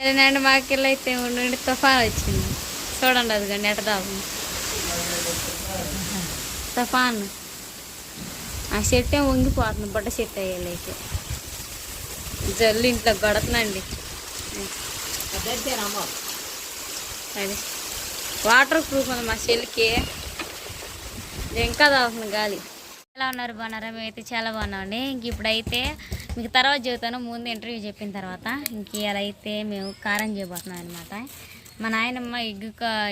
సరేనండి మాకెళ్ళి అయితే ఉండి తుఫాన్ వచ్చింది. చూడండి అది కానీ ఎట దాపు తుఫాన్. ఆ చెట్టు ఏమో వంగిపోతుంది బుడ్డ చెట్టు అయ్యేలైతే జల్లు ఇంట్లో గడుతుందండి అది. వాటర్ ప్రూఫ్ ఉంది మా చెల్లికి. ఇంకా తాగుతుంది గాలి. ఎలా ఉన్నారు? బాగున్నారా? మేమైతే చాలా బాగున్నామండి. ఇంక ఇప్పుడైతే మీకు తర్వాత చెబుతాను ముందు ఇంటర్వ్యూ చెప్పిన తర్వాత. ఇంక ఇలా అయితే మేము కారం చేయబోతున్నాం అనమాట మా నాయనమ్మ ఎగ్గు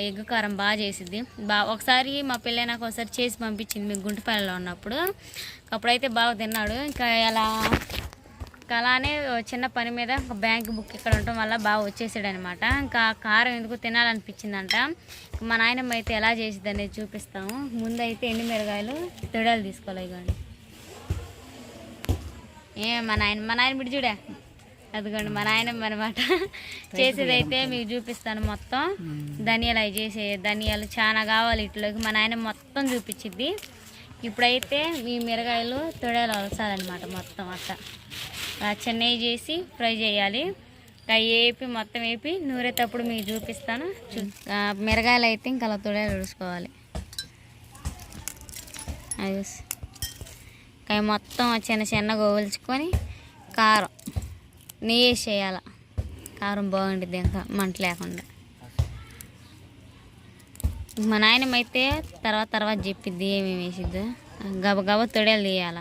ఎగ్గు కారం బాగా చేసిద్ది. బా ఒకసారి మా నాకు ఒకసారి చేసి పంపించింది మీకు గుంటపల్లిలో ఉన్నప్పుడు. అప్పుడైతే బాగా తిన్నాడు. ఇంకా ఇలా అలానే చిన్న పని మీద ఒక బ్యాంక్ బుక్ ఇక్కడ ఉండటం వల్ల బాగా వచ్చేసాడు అనమాట ఇంకా కారం ఎందుకు తినాలనిపించిందంట. మా నాయనమ్మ అయితే ఎలా చేసిద్ది అనేది చూపిస్తాము. ముందు అయితే ఎండు మిరగాయలు తొడాలు తీసుకోవాలి కానీ ఏ మా నాయన మా నాయన బిడ్డ చూడే? అదిగోండి మా నాయనమ్మ అనమాట చేసేది అయితే మీకు చూపిస్తాను మొత్తం. ధనియాలు అవి చేసే ధనియాలు చాలా కావాలి ఇట్లోకి. మా నాయన మొత్తం చూపించిద్ది. ఇప్పుడైతే మీ మిరగాయలు తొడేలు వలసాలన్నమాట మొత్తం అట్ట. చెన్నై చేసి ఫ్రై చేయాలి. అవి వేపి మొత్తం వేపి నూరేటప్పుడు మీకు చూపిస్తాను. చూ మిరగాయలు అయితే ఇంకా అలా తొడేలు ఉడుచుకోవాలి అది అవి మొత్తం చిన్న చిన్నగా ఒలుచుకొని కారం నెయ్యి వేసి కారం బాగుంటుంది ఇంకా మంట లేకుండా. మా నాయనమైతే తర్వాత తర్వాత చెప్పిద్ది ఏమేమి వేసిద్దు. గబగబ తొడేలు తొడలు తీయాల.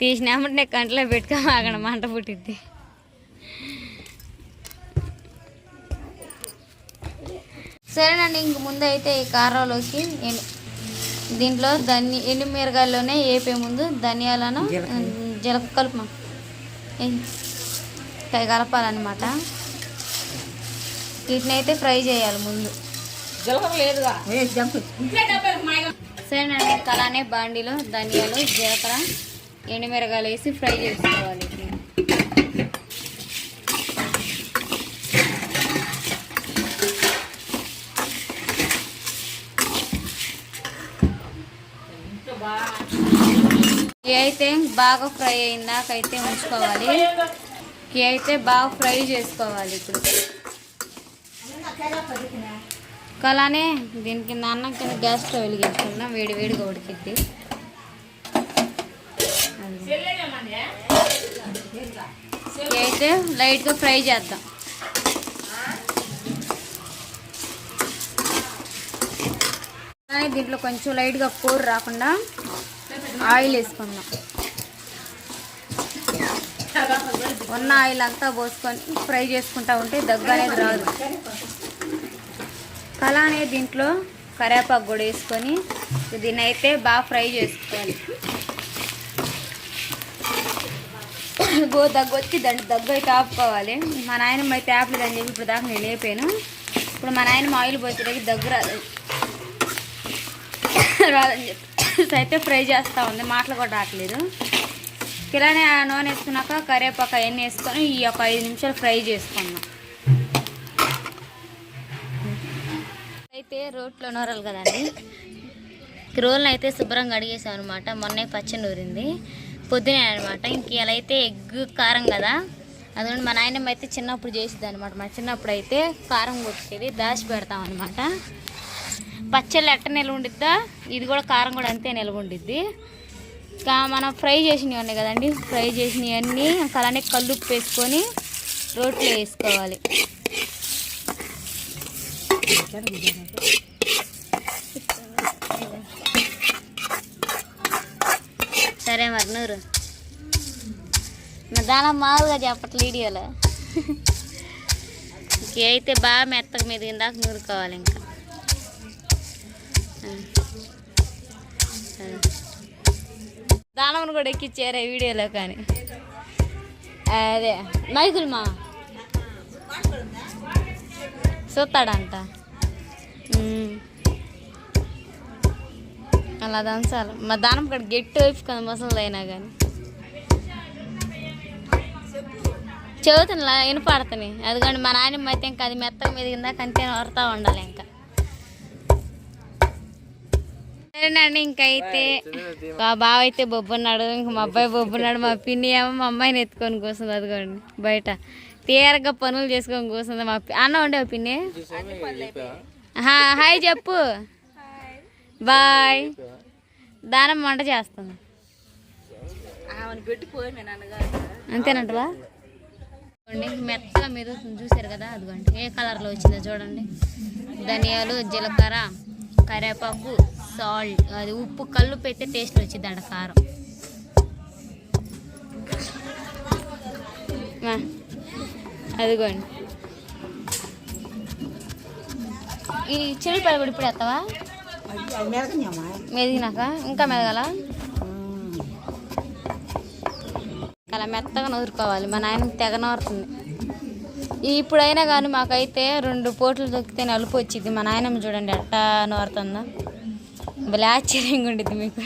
తీసినామంటే కంట్లో పెట్టుకో అక్కడ మంట పుట్టిద్ది. సరేనండి ఇంక ముందు అయితే ఈ కారంలోకి నేను దీంట్లో ధని ఎండు మిరగాయల్లోనే వేపే ముందు ధనియాలను జీలక. కలుపు. కలపాలన్నమాట. వీటిని అయితే ఫ్రై చేయాలి ముందు. సరేనండి అలానే బాండీలో ధనియాలు జీలకర్ర ఎండుమిరగాయలు వేసి ఫ్రై చేసుకోవాలి వీటిని. ఇవి అయితే బాగా ఫ్రై అయిందాకైతే ఉంచుకోవాలి. ఇవి అయితే బాగా ఫ్రై చేసుకోవాలి ఇప్పుడు. అలానే దీని కింద అన్నం కింద గ్యాస్ స్టవ్ వెలిగించుకున్నాం వేడి వేడిగా ఉడికిద్ది. అయితే లైట్గా ఫ్రై చేద్దాం. దీంట్లో కొంచెం లైట్గా కూర రాకుండా ఆయిల్ వేసుకుందాం. ఉన్న ఆయిల్ అంతా పోసుకొని ఫ్రై చేసుకుంటా ఉంటే దగ్గ అనేది రాదు. అలానే దీంట్లో కరివేపాకు కూడా వేసుకొని దీన్ని అయితే బాగా ఫ్రై చేసుకోవాలి. గో దగ్గు వచ్చి దాన్ని దగ్గు అయితే ఆపుకోవాలి. మా నాయనమ్మ అయితే ఆపలేదు అని చెప్పి ఇప్పుడు దాకా నేను లేపాను ఇప్పుడు మా నాయనమ్మ ఆయిల్ పోసేటకి దగ్గు రాదని రాదని చెప్పి. నూడిల్స్ అయితే ఫ్రై చేస్తూ ఉంది. మాటలు కూడా రావట్లేదు. ఇలానే నూనె వేసుకున్నాక కరేపాక అవన్నీ వేసుకొని ఈ ఒక ఐదు నిమిషాలు ఫ్రై చేసుకున్నాం. అయితే రోట్లో నూరాలి కదండి. రోల్ని అయితే శుభ్రంగా అడిగేసాం అనమాట మొన్నే పచ్చి నూరింది. పొద్దునే అనమాట ఇంక ఇలా అయితే ఎగ్ కారం కదా. అందుకని మా నాయనమ్మ అయితే చిన్నప్పుడు చేసేది అనమాట మా చిన్నప్పుడు అయితే కారం కొట్టేది దాచి పెడతాం అనమాట పచ్చళ్ళు ఎట్ట నిల్వ ఉండిద్దా? ఇది కూడా కారం కూడా అంతే నిల్వ ఉండిద్ది. ఇంకా మనం ఫ్రై చేసినవి ఉన్నాయి కదండి ఫ్రై చేసినవి అన్నీ ఇంకా అలానే కల్లుప్పు వేసుకొని రోట్లో వేసుకోవాలి. సరే మరి నూరు. మా దాని మామూలుగా చెప్పట్లే వీడియోలో. ఇంకైతే బాగా మెత్తగా మీద ఇందాక నూరుకోవాలి ఇంకా. దానమును కూడా ఎక్కిచ్చారు ఈ వీడియోలో కానీ. అదే మైకుల్ మా చూస్తాడంట అలా దంచాలి. మా దానం ఇక్కడ గట్టి వైపుకుంది ముసలి అయినా కానీ. చదువుతున్నా వినపడుతుంది కానీ మా నాయనమ్మ అయితే ఇంకా అది మెత్తగా మీద కింద కంటే వరుతూ ఉండాలి ఇంకా. సరేనండి ఇంకైతే మా బావ అయితే బొబ్బున్నాడు ఇంక మా అబ్బాయి బొబ్బున్నాడు మా పిన్ని ఏమో మా అమ్మాయిని ఎత్తుకొని కూర్చుంది అదిగోండి బయట. తీరగా పనులు చేసుకొని కూర్చుంది మా అన్న ఉండేవు పిన్ని? హా, హాయ్ చెప్పు. బాయ్. దానం వంట చేస్తుంది. అంతేనంటవా? మెత్తగా మెదుగుతుంది చూసారు కదా అదిగోండి ఏ కలర్లో వచ్చిందో చూడండి. ధనియాలు జీలకర్ర. కరివేపాకు సాల్ట్ అది ఉప్పు కళ్ళు పెడితే టేస్ట్ వచ్చింది అంట కారం అదిగోండి. ఈ చిల్లిపాయలు కూడా ఇప్పుడు వేస్తావా? మెదిగినాక? ఇంకా మెదగాల? అలా మెత్తగా నూరుకోవాలి మా నాయన తెగ నూరుతుంది. ఇప్పుడైనా కానీ మాకైతే రెండు పోట్లు దొక్కితే నలుపు వచ్చింది మా నాయనమ్మ చూడండి ఎట్టా నోరుతుందా. భలే ఆశ్చర్యంగా ఉండిద్ది మీకు.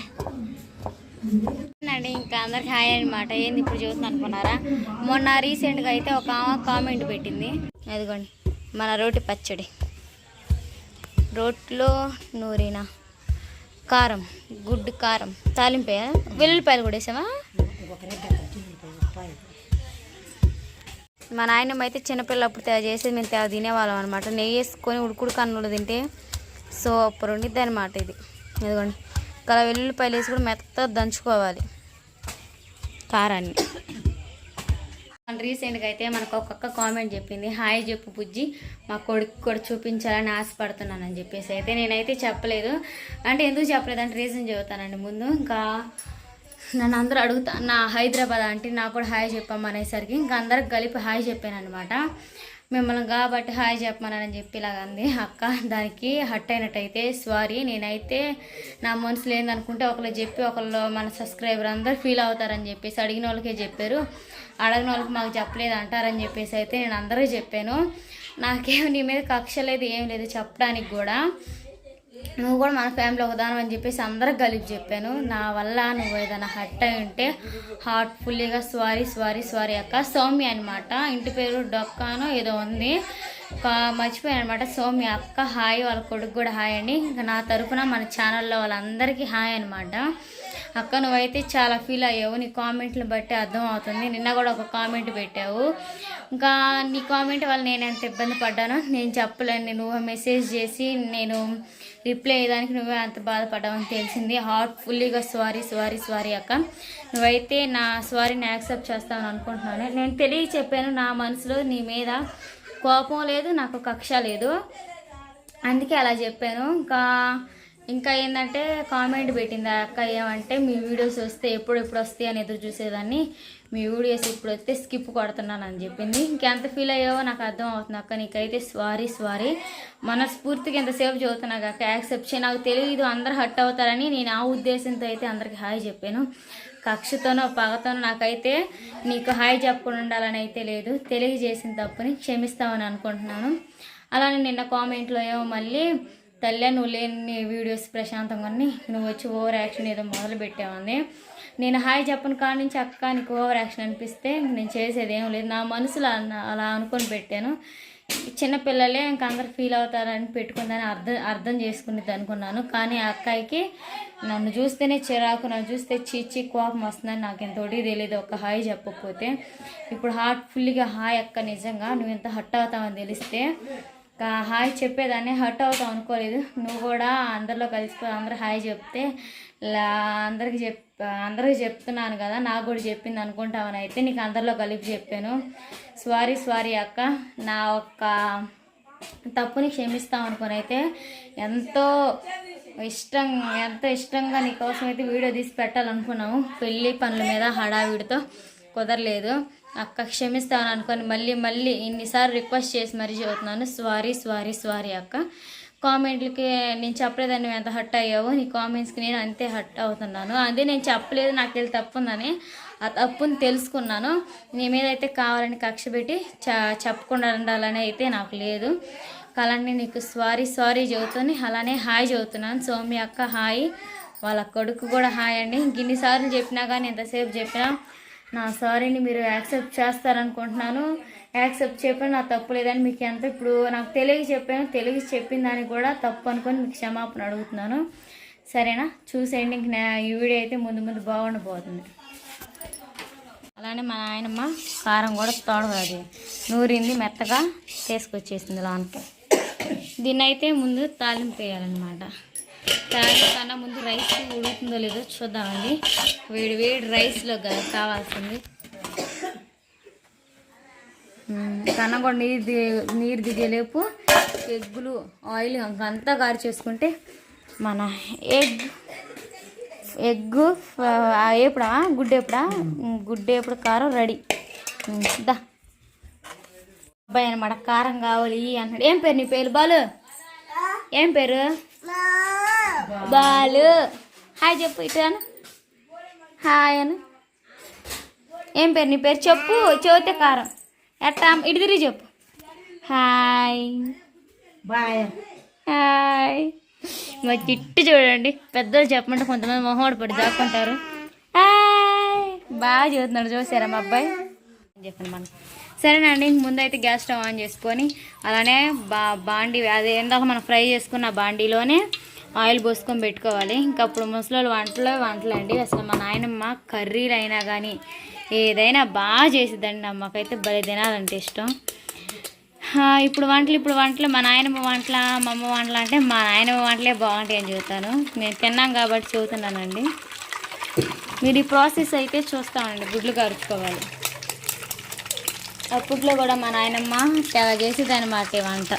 అండి ఇంకా అందరికి హాయ్ అనమాట ఏంది ఇప్పుడు చూస్తుంది అనుకున్నారా? మొన్న రీసెంట్గా అయితే ఒక కామెంట్ పెట్టింది. అదిగోండి మన రోటి పచ్చడి. రోట్లో నూరిన కారం గుడ్డు కారం తాలింపే వెల్లుల్లిపాయలు కూడా వేసావా? మా నాయనమ్మ అయితే చిన్నపిల్లప్పుడు తయారు చేసేది మేము తయారు తినేవాళ్ళం అనమాట నెయ్యి వేసుకొని ఉడుకుడు కన్నులు తింటే సూపర్ ఉండిద్ది అనమాట ఇది. ఇదిగోండి. కల వెల్లుల్లిపాయలు వేసి కూడా మెత్తగా దంచుకోవాలి. కారాన్ని. రీసెంట్గా అయితే మనకు ఒక్కొక్క కామెంట్ చెప్పింది. హాయ్ చెప్పు బుజ్జి. మా కొడుకు కూడా చూపించాలని ఆశపడుతున్నానని చెప్పేసి అయితే నేనైతే చెప్పలేదు. అంటే ఎందుకు చెప్పలేదు అంటే రీజన్ చెబుతానండి ముందు. ఇంకా నన్ను అందరూ అడుగుతా నా హైదరాబాద్ అంటే నాకు కూడా హాయ్ చెప్పమనేసరికి ఇంకా అందరికి కలిపి హాయ్ చెప్పాను అనమాట మిమ్మల్ని కాబట్టి హాయ్ చెప్పమని చెప్పి ఇలాగంది అక్క దానికి హట్ అయినట్టయితే సారీ నేనైతే నా మనసులో ఏందనుకుంటే ఒకళ్ళు చెప్పి ఒకళ్ళు మన సబ్స్క్రైబర్ అందరు ఫీల్ అవుతారని చెప్పేసి అడిగిన వాళ్ళకే చెప్పారు. అడగిన వాళ్ళకి మాకు చెప్పలేదు అంటారని చెప్పేసి అయితే నేను అందరూ చెప్పాను. నాకేం నీ మీద కక్ష లేదు ఏం లేదు చెప్పడానికి కూడా. నువ్వు కూడా మన ఫ్యామిలీ ఒకదానం అని చెప్పేసి అందరికి కలిపి చెప్పాను. నా వల్ల నువ్వు ఏదైనా హట్ అయి ఉంటే హార్ట్ఫుల్లీగా సారీ సారీ సారీ అక్క. సౌమ్య అనమాట ఇంటి పేరు డొక్కానో ఏదో ఉంది. మర్చిపోయాను అనమాట సౌమ్య అక్క హాయ్ వాళ్ళ కొడుకు కూడా హాయ్ అండి. ఇంకా నా తరపున మన ఛానల్లో వాళ్ళందరికీ హాయ్ అనమాట అక్క నువ్వైతే చాలా ఫీల్ అయ్యావు. నీ కామెంట్లు బట్టి అర్థం అవుతుంది నిన్న కూడా ఒక కామెంట్ పెట్టావు. ఇంకా నీ కామెంట్ వల్ల నేను ఎంత ఇబ్బంది పడ్డానో నేను చెప్పలేను. నువ్వు మెసేజ్ చేసి నేను రిప్లై అయ్యేదానికి నువ్వే అంత బాధపడ్డావని తెలిసింది. హార్ట్ఫుల్లీగా సారీ సారీ సారీ అక్క. నువ్వైతే నా సారీని యాక్సెప్ట్ చేస్తావని అనుకుంటున్నాను. నేను తెలియ చెప్పాను నా మనసులో నీ మీద కోపం లేదు నాకు కక్ష లేదు. అందుకే అలా చెప్పాను. ఇంకా ఇంకా ఏంటంటే కామెంట్ పెట్టింది ఆ అక్క ఏమంటే మీ వీడియోస్ వస్తే ఎప్పుడు ఎప్పుడు వస్తాయి అని ఎదురు చూసేదాన్ని. మీ వీడియోస్ ఇప్పుడు వస్తే స్కిప్ కొడుతున్నాను అని చెప్పింది. ఇంకెంత ఫీల్ అయ్యావో నాకు అర్థం అవుతుంది అక్క. నీకైతే సారీ సారీ మనస్ఫూర్తిగా ఎంతసేపు చదువుతున్నా అక్క యాక్సెప్ట్ చేయి. నాకు తెలియదు అందరు హట్ అవుతారని నేను ఆ ఉద్దేశంతో అయితే అందరికి హాయ్ చెప్పాను. కక్షతోనో పగతోనో నాకైతే నీకు హాయ్ చెప్పకుండా ఉండాలని అయితే లేదు. తెలియజేసిన తప్పుని క్షమిస్తామని అనుకుంటున్నాను. అలానే నిన్న కామెంట్లో ఏమో మళ్ళీ తల్లే నువ్వు లేని వీడియోస్ ప్రశాంతంగా నువ్వు వచ్చి ఓవర్ యాక్షన్ ఏదో మొదలు పెట్టావని. నేను హాయ్ చెప్పను కాడి నుంచి అక్క నీకు ఓవర్ యాక్షన్ అనిపిస్తే నేను చేసేది ఏం లేదు. నా మనసులో అలా అనుకొని పెట్టాను. చిన్నపిల్లలే ఇంకా అందరు ఫీల్ అవుతారని పెట్టుకుందని అర్థం అర్థం చేసుకునేది అనుకున్నాను. కానీ ఆ అక్కాయికి నన్ను చూస్తేనే చిరాకు నన్ను చూస్తే చీచి కోపం వస్తుందని నాకు ఎంతోటి తెలియదు. ఒక హాయ్ చెప్పకపోతే. ఇప్పుడు హార్ట్ఫుల్గా హాయ్ అక్క నిజంగా నువ్వు ఎంత హట్ అవుతావని తెలిస్తే హాయ్ చెప్పేదాన్ని హర్ట్ అవుతావు అనుకోలేదు. నువ్వు కూడా అందరిలో కలిసిపోయి అందరూ హాయ్ చెప్తే లా అందరికి చెప్ అందరికి చెప్తున్నాను కదా నాకు కూడా చెప్పింది అనుకుంటామని అయితే నీకు అందరిలో కలిపి చెప్పాను. సారీ సారీ అక్క. నా ఒక్క తప్పుని క్షమిస్తాం అనుకుని అయితే ఎంతో ఇష్టం ఎంతో ఇష్టంగా నీకోసం అయితే వీడియో తీసి పెట్టాలనుకున్నాము. పెళ్ళి పనుల మీద హడావిడితో కుదరలేదు. అక్క క్షమిస్తాను అనుకొని మళ్ళీ మళ్ళీ ఇన్నిసార్లు రిక్వెస్ట్ చేసి మరీ చెబుతున్నాను. సారీ సారీ సారీ అక్క. కామెంట్లకి నేను చెప్పలేదని నువ్వు ఎంత హట్ అయ్యావు. నీ కామెంట్స్కి నేను అంతే హట్ అవుతున్నాను. అదే నేను చెప్పలేదు నాకు తెలిసి తప్పు ఉందని ఆ తప్పుని తెలుసుకున్నాను. నీ మీద అయితే కావాలని కక్ష పెట్టి చెప్పకుండా ఉండాలని అయితే నాకు లేదు. అలానే నీకు సారీ సారీ చదువుతుంది అలానే హాయ్ చెబుతున్నాను. సోమి అక్క హాయ్ వాళ్ళ కొడుకు కూడా హాయ్ అండి. ఇన్నిసార్లు చెప్పినా కానీ ఎంతసేపు చెప్పినా నా సారీని మీరు యాక్సెప్ట్ చేస్తారనుకుంటున్నాను. యాక్సెప్ట్ చెప్పిన నా తప్పు లేదని మీకు ఎంత ఇప్పుడు నాకు తెలుగు చెప్పాను తెలుగు చెప్పిన దానికి కూడా తప్పు అనుకొని మీకు క్షమాపణ అడుగుతున్నాను. సరేనా? చూసేయండి ఇంక నా ఈ వీడియో అయితే ముందు ముందు బాగుండబోతుంది. అలానే మా నాయనమ్మ కారం కూడా తోడదు నూరింది మెత్తగా తీసుకొచ్చేసింది లోనికి. దీన్ని అయితే ముందు తాలింపు వేయాలన్నమాట. దానికన్నా ముందు రైస్ ఉడుకుతుందో లేదో చూద్దామండి. వేడి వేడి రైస్లో కావాల్సింది. ఉమ్, కన్నా కూడా నీరు దిగే నీరు దిగేలేపు ఎగ్గులు ఆయిల్ అంతా గారి చేసుకుంటే మన ఎగ్ ఎగ్ ఎప్పుడా? గుడ్డేపుడా గుడ్డెప్పుడు కారం రెడీ. దా. అబ్బాయి అనమాట కారం కావాలి అన్నాడు. ఏం పేరు నీ పేరు బాలు? ఏం పేరు? బాలు. హాయ్ చెప్పు ఇటు అను హాయ్ అను. ఏం పేరు నీ పేరు చెప్పు చెబితే కారం. ఎట్టా ఇటు తిరిగి చెప్పు. హాయ్. బాయ్. హాయ్. మా చిట్టు చూడండి పెద్దలు చెప్పమంటే కొంతమంది మొహోడు పడి దాక్కుంటారు. హాయ్. బాగా చదువుతున్నాడు చూసారా మా అబ్బాయి? చెప్పండి మనం సరేనండి ముందైతే గ్యాస్ స్టవ్ ఆన్ చేసుకొని అలానే బా బాండి అదే ఇందాక మనం ఫ్రై చేసుకున్న బాండీలోనే ఆయిల్ పోసుకొని పెట్టుకోవాలి. ఇంకా అప్పుడు ముసలి వంటలో వంటలండి. అసలు మా నాయనమ్మ కర్రీలు అయినా కానీ ఏదైనా బాగా చేసిద్దండి. అమ్మకైతే భలే తినాలంటే ఇష్టం. ఇప్పుడు వంటలు ఇప్పుడు వంటలు. మా నాయనమ్మ వంటల మా అమ్మ వంటలు అంటే మా నాయనమ్మ వంటలే బాగుంటాయి అని చెబుతాను. నేను తిన్నాం కాబట్టి చెబుతున్నానండి. మీరు ఈ ప్రాసెస్ అయితే చూస్తామండి. గుడ్లు కరుచుకోవాలి అప్పట్లో కూడా మా నాయనమ్మ తెగ చేసేదాన్ని మాట ఈ వంట.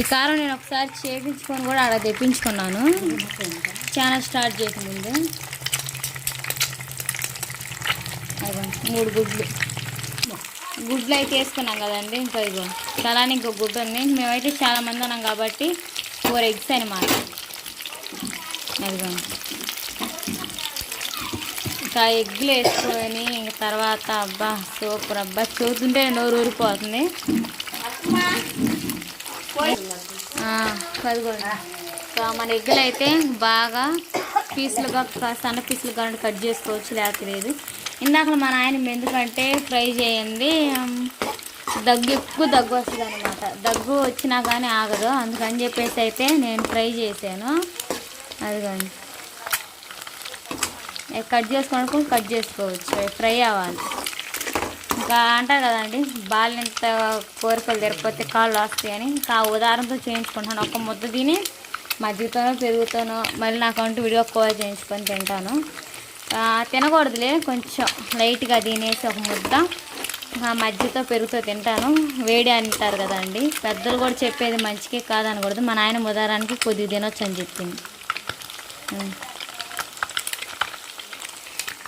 ఈ కారం నేను ఒకసారి చేపించుకొని కూడా అక్కడ తెప్పించుకున్నాను. ఛానల్ స్టార్ట్ చేసే ముందు మూడు గుడ్లు. గుడ్లు అయితే వేసుకున్నాం కదండి ఇంకా ఇగో చాలానే ఇంకో గుడ్డు ఉంది. మేమైతే చాలా మంది ఉన్నాం కాబట్టి ఫోర్ ఎగ్స్ అనమాట అదిగో. ఇంకా ఎగ్లు వేసుకొని ఇంక తర్వాత అబ్బా సూపర్ అబ్బా. చూస్తుంటే నోరు ఊరిపోతుంది. మన ఎగ్గులు అయితే బాగా పీసులుగా సన్న పీసులు కానీ కట్ చేసుకోవచ్చు లేకపోతే లేదు. ఇందాక మా నాయన ఎందుకంటే ఫ్రై చేయండి దగ్గు ఎక్కువ దగ్గు వస్తుంది అనమాట దగ్గు వచ్చినా కానీ ఆగదు. అందుకని చెప్పేసి అయితే నేను ఫ్రై చేశాను. అదిగోండి. కట్ చేసుకోవడానికి కట్ చేసుకోవచ్చు. ఫ్రై అవ్వాలి. అంటారు కదండి. బాలినంత కోరికలు తెరపోతే కాళ్ళు వస్తాయని ఇంకా ఆ ఉదాహరణతో చేయించుకుంటాను ఒక ముద్ద తిని మజ్జిగతోనో పెరుగుతానో. మళ్ళీ నాకంటూ విడిగా కూర చేయించుకొని తింటాను. తినకూడదులే. కొంచెం లైట్గా తినేసి ఒక ముద్ద. ఆ మజ్జిగతో పెరుగుతో తింటాను. వేడి అంటారు కదండి. పెద్దలు కూడా చెప్పేది మంచికే కాదనకూడదు. మా నాయన ఉదాహరణకి కొద్దిగా తినొచ్చు అని చెప్పింది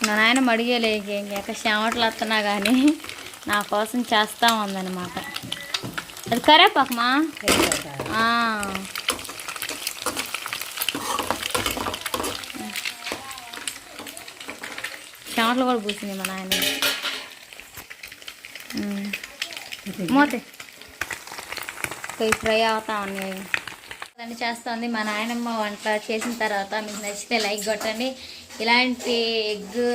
నా నాయన మడిగేలే ఇంకెక్క చెమటలు వస్తున్నా కానీ నా కోసం చేస్తూ ఉందన్నమాట. అది కరేపాకమా చెమటలు కూడా పూసింది మా నాయన. ఉమ్. మూతే. ఫ్రై అవుతా ఉన్నాయి. చేస్తుంది మా నాయనమ్మ వంట చేసిన తర్వాత మీకు నచ్చితే లైక్ కొట్టండి. ఇలాంటి ఎగ్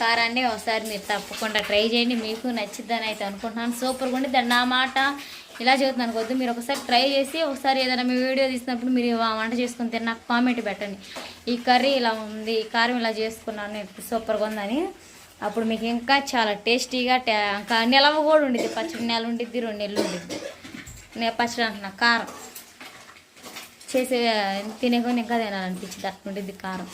కారాన్ని ఒకసారి మీరు తప్పకుండా ట్రై చేయండి. మీకు నచ్చిద్దని అయితే అనుకుంటున్నాను. సూపర్గా ఉండి దాన్ని నా మాట ఇలా చెబుతున్నాను. కొద్ది మీరు ఒకసారి ట్రై చేసి ఒకసారి ఏదైనా మీ వీడియో తీసినప్పుడు మీరు వంట చేసుకుని తిన్న నాకు కామెంట్ పెట్టండి. ఈ కర్రీ ఇలా ఉంది ఈ కారం ఇలా చేసుకున్నాను సూపర్గా ఉందని. అప్పుడు మీకు ఇంకా చాలా టేస్టీగా టే- ఇంకా నిలవ కూడా ఉండిద్ది. పచ్చడి నెల ఉండిద్ది రెండు నెలలు ఉండిద్ది. నేను పచ్చడి అంటున్నా కారం. చేసే తినే కొన్ని ఇంకా తినాలనిపించింది. అట్లా ఉండిద్ది కారం.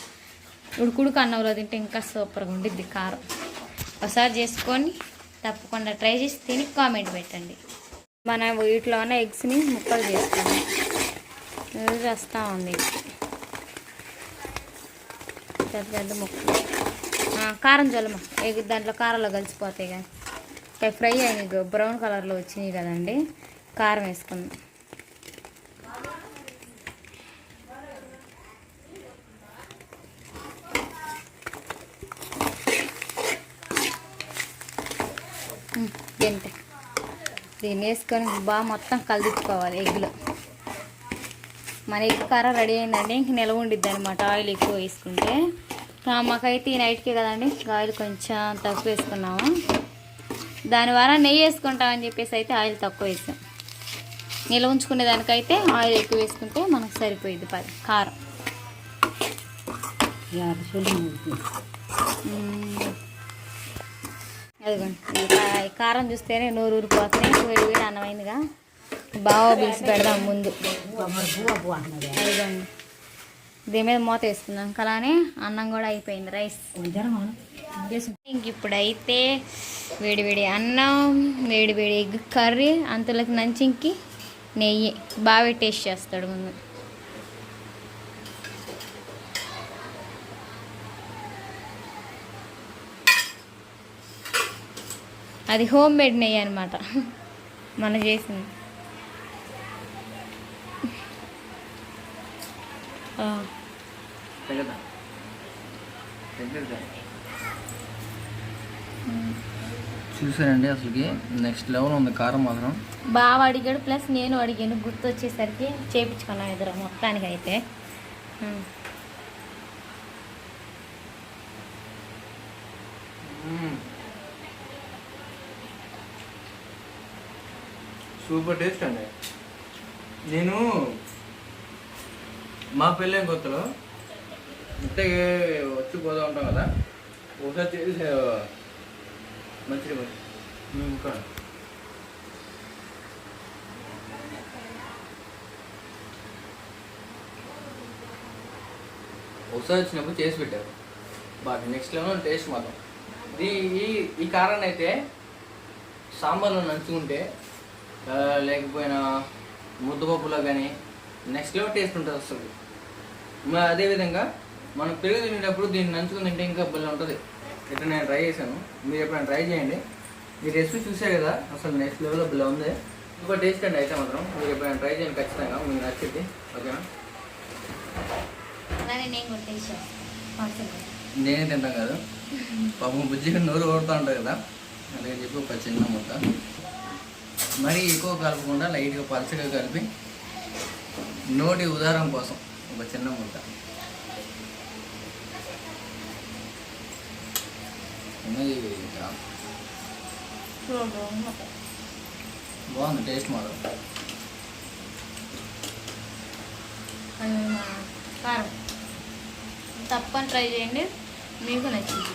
ఉడుకుడుకు అన్నంలో తింటే ఇంకా సూపర్గా ఉండిద్ది కారం. ఒకసారి చేసుకొని తప్పకుండా ట్రై చేసి తిని కామెంట్ పెట్టండి. మన వీటిలో ఉన్న ఎగ్స్ని ముక్కలు చేసుకున్నాం రోజు వస్తూ ఉంది. పెద్ద పెద్ద ముక్కలు. కారం జల్లమ ఎగ్ దాంట్లో కారంలో కలిసిపోతాయి కానీ ఫ్రై అయినాయి. బ్రౌన్ కలర్లో వచ్చినాయి కదండి. కారం వేసుకుందాం తింటే దీన్ని వేసుకొని బాగా మొత్తం కలిదిప్పుకోవాలి ఎగ్లో మన ఎగ్ కారం రెడీ అయిందండి. ఇంక నిలవ ఉండిద్ది అనమాట ఆయిల్ ఎక్కువ వేసుకుంటే. మాకైతే ఈ నైట్కి కదండి. ఆయిల్ కొంచెం తక్కువ వేసుకున్నాము. దానివల్ల నెయ్యి వేసుకుంటామని చెప్పేసి అయితే ఆయిల్ తక్కువ వేసాం. నిల్వ ఉంచుకునే దానికైతే ఆయిల్ ఎక్కువ వేసుకుంటే మనకు సరిపోయింది పది కారం. అదిగోండి. కారం చూస్తేనే నోరు ఊరిపోతున్నాయి వేడి వేడి అన్నమైందిగా. బాగా పిలిచి పెడదాం ముందు. అదిగోండి. దీని మీద మూత వేసుకుందాం. అలానే అన్నం కూడా అయిపోయింది. రైస్. ఇంక ఇప్పుడైతే వేడి వేడి అన్నం వేడి వేడి ఎగ్ కర్రీ అంతలోకి నంచింకి నెయ్యి. బాగా టేస్ట్ చేస్తాడు ముందు. అది హోమ్ మేడ్ నెయ్యి అనమాట మనం చేసింది. చూసానండి అసలుకి నెక్స్ట్ లెవెల్ ఉంది కారం మాత్రం. బావ అడిగాడు ప్లస్ నేను అడిగాను గుర్తు వచ్చేసరికి చేపించుకున్నాం ఇద్దరు మొత్తానికి అయితే. సూపర్ టేస్ట్ అండి. నేను మా పెళ్ళైన కొత్తలో ఇంతకే వచ్చి పోతూ ఉంటాం కదా ఒకసారి చేసి మంచిది మరి. ఇంకా ఒకసారి వచ్చినప్పుడు చేసి పెట్టారు. బాగా నెక్స్ట్ లెవెల్ టేస్ట్ మాత్రం. ఈ ఈ ఈ అయితే సాంబార్లో నంచుకుంటే లేకపోయినా ముద్దపప్పులో కానీ నెక్స్ట్ లెవెల్ టేస్ట్ ఉంటుంది అసలు. మరి అదేవిధంగా మనం పెరుగు తినేటప్పుడు దీన్ని నంచుకుని తింటే ఇంకా భలే ఉంటుంది. ఇట్లా నేను ట్రై చేశాను. మీరు ఎప్పుడైనా ట్రై చేయండి. ఈ రెసిపీ చూసే కదా అసలు నెక్స్ట్ లెవెల్లో భలే ఉంది. సూపర్ టేస్ట్ అండి అయితే మాత్రం మీరు ఎప్పుడైనా ట్రై చేయండి ఖచ్చితంగా మీకు నచ్చింది. ఓకేనా? నేను తింటాం. కాదు. పాపం బుజ్జిగా నోరు కొడుతూ ఉంటుంది కదా. అందుకని చెప్పి ఒక చిన్న ముద్ద. మరీ ఎక్కువ కలపకుండా లైట్గా పలచగా కలిపి నోటి ఉదాహరణ కోసం ఒక చిన్న ముద్ద. బాగుంది టేస్ట్ మాత్రం. కారం. తప్పని ట్రై చేయండి. మీకు నచ్చింది.